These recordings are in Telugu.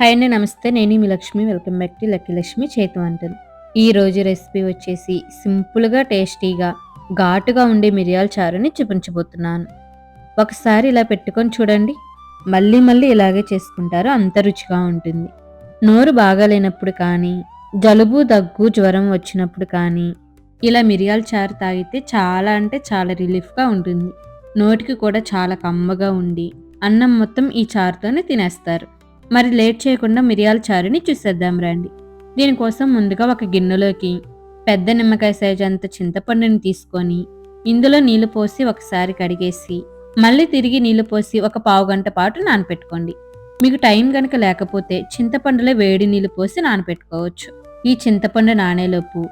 హాయ్ అండి నమస్తే. నేను మీ Lakshmi. Welcome back to lucky Lakshmi చేతి వంటలు. ఈరోజు రెసిపీ వచ్చేసి సింపుల్గా టేస్టీగా ఘాటుగా ఉండే మిరియాల చారుని చూపించబోతున్నాను. ఒకసారి ఇలా పెట్టుకొని చూడండి. మళ్ళీ మళ్ళీ ఇలాగే చేసుకుంటారు. అంత రుచిగా ఉంటుంది. నోరు బాగాలేనప్పుడు కానీ జలుబు దగ్గు జ్వరం వచ్చినప్పుడు కానీ ఇలా మిరియాల చారు తాగితే చాలా అంటే చాలా రిలీఫ్గా ఉంటుంది. నోటికి కూడా చాలా కమ్మగా ఉండి అన్నం మొత్తం ఈ చారుతోనే తినేస్తారు. మరి లేట్ చేయకుండా మిరియాల చారుని చూసేద్దాం రండి. దీనికోసం ముందుగా ఒక గిన్నెలోకి పెద్ద నిమ్మకాయ సైజు అంత చింతపండుని తీసుకొని ఇందులో నీళ్ళు పోసి ఒకసారి కడిగేసి మళ్ళీ తిరిగి నీళ్ళు పోసి ఒక పావు గంట పాటు నానపెట్టుకోండి. మీకు టైం కనుక లేకపోతే చింతపండులో వేడి నీళ్ళు పోసి నానపెట్టుకోవచ్చు. ఈ చింతపండు నానేలోపు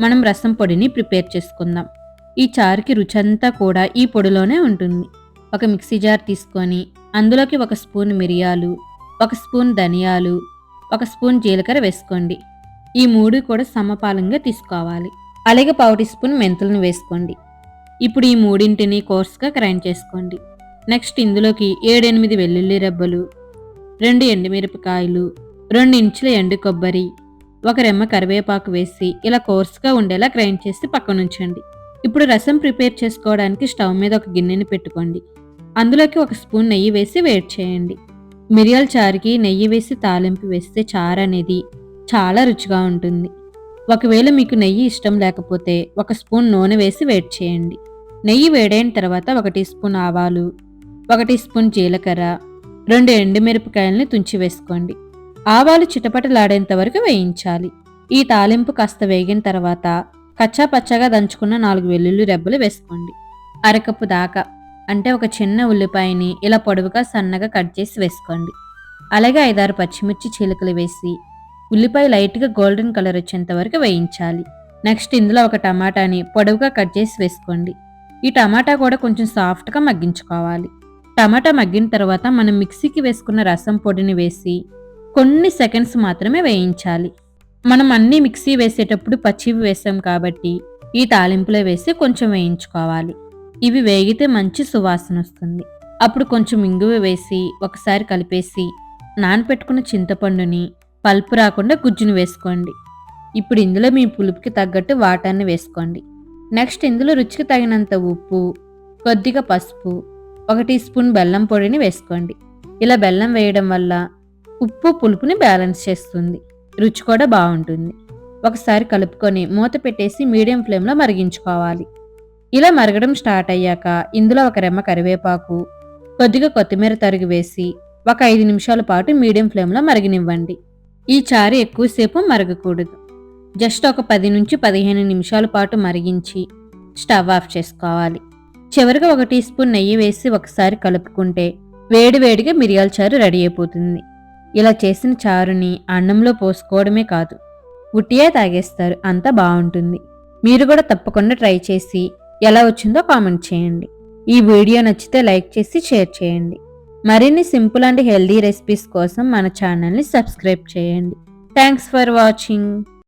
మనం రసం పొడిని ప్రిపేర్ చేసుకుందాం. ఈ చారుకి రుచంతా కూడా ఈ పొడిలోనే ఉంటుంది. ఒక మిక్సీ జార్ తీసుకొని అందులోకి ఒక స్పూన్ మిరియాలు ఒక స్పూన్ ధనియాలు ఒక స్పూన్ జీలకర్ర వేసుకోండి. ఈ మూడు కూడా సమపాలంగా తీసుకోవాలి. అలాగే పావుటి స్పూన్ మెంతులను వేసుకోండి. ఇప్పుడు ఈ మూడింటిని కోర్స్గా గ్రైండ్ చేసుకోండి. నెక్స్ట్ ఇందులోకి ఏడెనిమిది వెల్లుల్లి రెబ్బలు రెండు ఎండుమిరపకాయలు రెండు ఇంచుల ఎండు కొబ్బరి ఒక రెమ్మ కరివేపాకు వేసి ఇలా కోర్స్గా ఉండేలా గ్రైండ్ చేసి పక్కన ఉంచండి. ఇప్పుడు రసం ప్రిపేర్ చేసుకోవడానికి స్టవ్ మీద ఒక గిన్నెని పెట్టుకోండి. అందులోకి ఒక స్పూన్ నెయ్యి వేసి వేడి చేయండి. మిరియాల చారుకి నెయ్యి వేసి తాలింపు వేస్తే చారు అనేది చాలా రుచిగా ఉంటుంది. ఒకవేళ మీకు నెయ్యి ఇష్టం లేకపోతే ఒక స్పూన్ నూనె వేసి వేడి చేయండి. నెయ్యి వేడైన తర్వాత ఒక టీ స్పూన్ ఆవాలు ఒక టీ స్పూన్ జీలకర్ర రెండు ఎండుమిరపకాయలని తుంచి వేసుకోండి. ఆవాలు చిటపటలాడేంత వరకు వేయించాలి. ఈ తాలింపు కాస్త వేగిన తర్వాత కచ్చా పచ్చగా దంచుకున్న నాలుగు వెల్లుల్లి రెబ్బలు వేసుకోండి. అరకప్పు దాకా అంటే ఒక చిన్న ఉల్లిపాయని ఇలా పొడవుగా సన్నగా కట్ చేసి వేసుకోండి. అలాగే ఐదారు పచ్చిమిర్చి చిలుకలు వేసి ఉల్లిపాయ లైట్గా గోల్డెన్ కలర్ వచ్చేంత వరకు వేయించాలి. నెక్స్ట్ ఇందులో ఒక టమాటాని పొడవుగా కట్ చేసి వేసుకోండి. ఈ టమాటా కూడా కొంచెం సాఫ్ట్గా మగ్గించుకోవాలి. టమాటా మగ్గిన తర్వాత మనం మిక్సీకి వేసుకున్న రసం పొడిని వేసి కొన్ని సెకండ్స్ మాత్రమే వేయించాలి. మనం అన్ని మిక్సీ వేసేటప్పుడు పచ్చివి వేసాం కాబట్టి ఈ తాలింపులో వేసి కొంచెం వేయించుకోవాలి. ఇవి వేగితే మంచి సువాసన వస్తుంది. అప్పుడు కొంచెం ఇంగువ వేసి ఒకసారి కలిపేసి నానపెట్టుకున్న చింతపండుని పల్పు రాకుండా గుజ్జును వేసుకోండి. ఇప్పుడు ఇందులో మీ పులుపుకి తగ్గట్టు వాటాన్ని వేసుకోండి. నెక్స్ట్ ఇందులో రుచికి తగినంత ఉప్పు కొద్దిగా పసుపు ఒక టీ స్పూన్ బెల్లం పొడిని వేసుకోండి. ఇలా బెల్లం వేయడం వల్ల ఉప్పు పులుపుని బ్యాలెన్స్ చేస్తుంది. రుచి కూడా బాగుంటుంది. ఒకసారి కలుపుకొని మూత పెట్టేసి మీడియం ఫ్లేమ్లో మరిగించుకోవాలి. ఇలా మరగడం స్టార్ట్ అయ్యాక ఇందులో ఒక రెమ్మ కరివేపాకు కొద్దిగా కొత్తిమీర తరిగి వేసి ఒక ఐదు నిమిషాల పాటు మీడియం ఫ్లేమ్లో మరిగినివ్వండి. ఈ చారు ఎక్కువసేపు మరగకూడదు. జస్ట్ ఒక పది నుంచి పదిహేను నిమిషాల పాటు మరిగించి స్టవ్ ఆఫ్ చేసుకోవాలి. చివరిగా ఒక టీ స్పూన్ నెయ్యి వేసి ఒకసారి కలుపుకుంటే వేడివేడిగా మిరియాల చారు రెడీ అయిపోతుంది. ఇలా చేసిన చారుని అన్నంలో పోసుకోవడమే కాదు ఉట్టియే తాగేస్తారు అంత బాగుంటుంది. మీరు కూడా తప్పకుండా ట్రై చేసి ఎలా వచ్చిందో కామెంట్ చేయండి. ఈ వీడియో నచ్చితే లైక్ చేసి షేర్ చేయండి. మరిన్ని సింపుల్ అండ్ హెల్దీ రెసిపీస్ కోసం మన ఛానల్ని సబ్స్క్రైబ్ చేయండి. Thanks for watching.